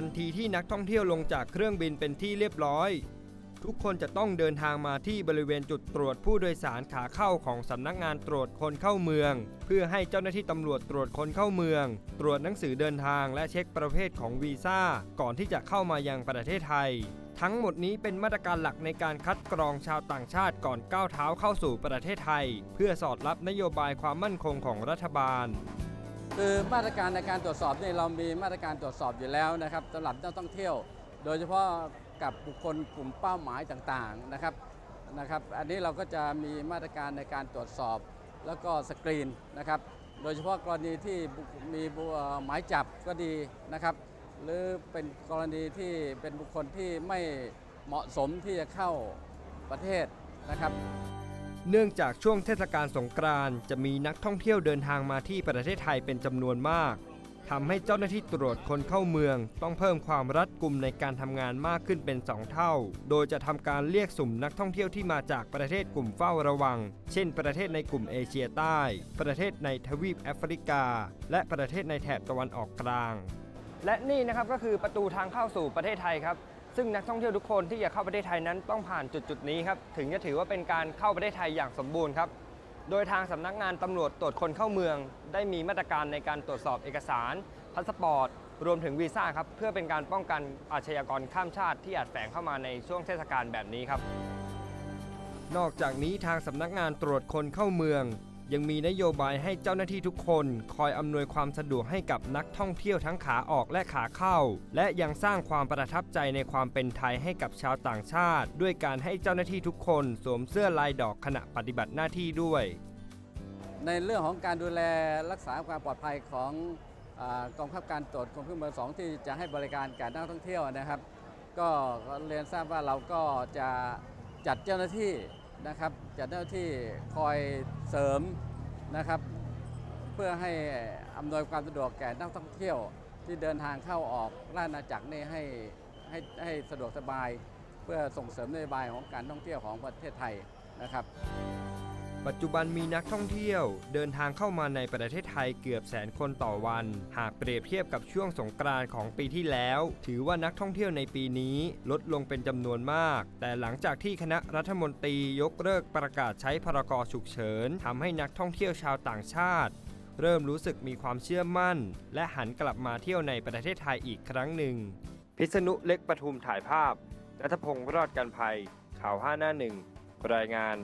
ทันทีที่นักท่องเที่ยวลงจากเครื่องบินเป็นที่เรียบร้อย ทุกคนจะต้องเดินทางมาที่บริเวณจุดตรวจผู้โดยสารขาเข้าของสำนักงานตรวจคนเข้าเมือง เพื่อให้เจ้าหน้าที่ตำรวจตรวจคนเข้าเมือง ตรวจหนังสือเดินทางและเช็คประเภทของวีซ่าก่อนที่จะเข้ามายังประเทศไทย ทั้งหมดนี้เป็นมาตรการหลักในการคัดกรองชาวต่างชาติก่อนก้าวเท้าเข้าสู่ประเทศไทย เพื่อสอดรับนโยบายความมั่นคงของรัฐบาล คือมาตรการในการตรวจสอบเนี่ยเรามีมาตรการตรวจสอบอยู่แล้วนะครับสำหรับนักท่องเที่ยว โดยเฉพาะกับบุคคลกลุ่มเป้าหมายต่างๆนะครับนะครับ อันนี้เราก็จะมีมาตรการในการตรวจสอบแล้วก็สกรีนนะครับ โดยเฉพาะกรณีที่มีหมายจับก็ดีนะครับ หรือเป็นกรณีที่เป็นบุคคลที่ไม่เหมาะสมที่จะเข้าประเทศนะครับ เนื่องจากช่วงเทศกาลสงกรานต์จะมีนักท่องเที่ยวเดินทางมาที่ประเทศไทยเป็นจำนวนมากทำให้เจ้าหน้าที่ตรวจคนเข้าเมือง ต้องเพิ่มความรัดกุมในการทำงานมากขึ้นเป็น 2 เท่า โดยจะทำการเรียกสุ่มนักท่องเที่ยวที่มาจากประเทศกลุ่มเฝ้าระวัง เช่น ประเทศในกลุ่มเอเชียใต้ ประเทศในทวีปแอฟริกา และประเทศในแถบตะวันออกกลาง และนี่นะครับก็คือประตูทางเข้าสู่ประเทศไทยครับ ซึ่งนักท่องเที่ยวทุกคนที่จะเข้าประเทศไทยนั้นต้องผ่านจุดจุดๆนี้ครับถึงจะถือว่าเป็นการเข้าประเทศไทยอย่างสมบูรณ์ครับโดยทางสำนักงานตำรวจตรวจคนเข้าเมือง ได้มีมาตรการในการตรวจสอบเอกสารพาสปอร์ตรวมถึงวีซ่าครับเพื่อเป็นการป้องกันอาชญากรข้ามชาติที่อาจแฝงเข้ามาในช่วงเทศกาลแบบนี้ครับ นอกจากนี้ทางสำนักงานตรวจคนเข้าเมือง ยังมีนโยบายให้เจ้าหน้าที่ทุกคน คอยอำนวยความสะดวกให้กับนักท่องเที่ยวทั้งขาออกและขาเข้า และยังสร้างความประทับใจในความเป็นไทยให้กับชาวต่างชาติ ด้วยการให้เจ้าหน้าที่ทุกคน สวมเสื้อลายดอกขณะปฏิบัติหน้าที่ด้วย ในเรื่องของการดูแลรักษาความปลอดภัยของอกองบังคับการตรวจคนเข้าเมืองสองที่จะให้บริการแก่นักท่องเที่ยวนะครับ ก็เรียนทราบว่าเราก็จะจัดเจ้าหน้าที่ นะครับจัดเจ้าที่คอยเสริมนะครับ เพื่อให้อำนวยความสะดวกแก่นักท่องเที่ยวที่เดินทางเข้าออกราชอาณาจักรนี่ให้ให้ให้สะดวกสบาย เพื่อส่งเสริมนโยบายของการท่องเที่ยวของประเทศไทยนะครับ ปัจจุบันมีนักท่องเที่ยว เดินทางเข้ามาในประเทศไทยเกือบแสนคนต่อวัน หากเปรียบเทียบกับช่วงสงกรานต์ของปีที่แล้ว ถือว่านักท่องเที่ยวในปีนี้ลดลงเป็นจำนวนมาก แต่หลังจากที่คณะรัฐมนตรียกเลิกประกาศใช้พรกฉุกเฉินทำให้นักท่องเที่ยวชาวต่างชาติ เริ่มรู้สึกมีความเชื่อมั่น และหันกลับมาเที่ยวในประเทศไทยอีกครั้งหนึ่ง พิษณุเล็กปทุมถ่ายภาพนัทพงศ์รอดกันภัยข่าว5หน้าหนึ่งรายงาน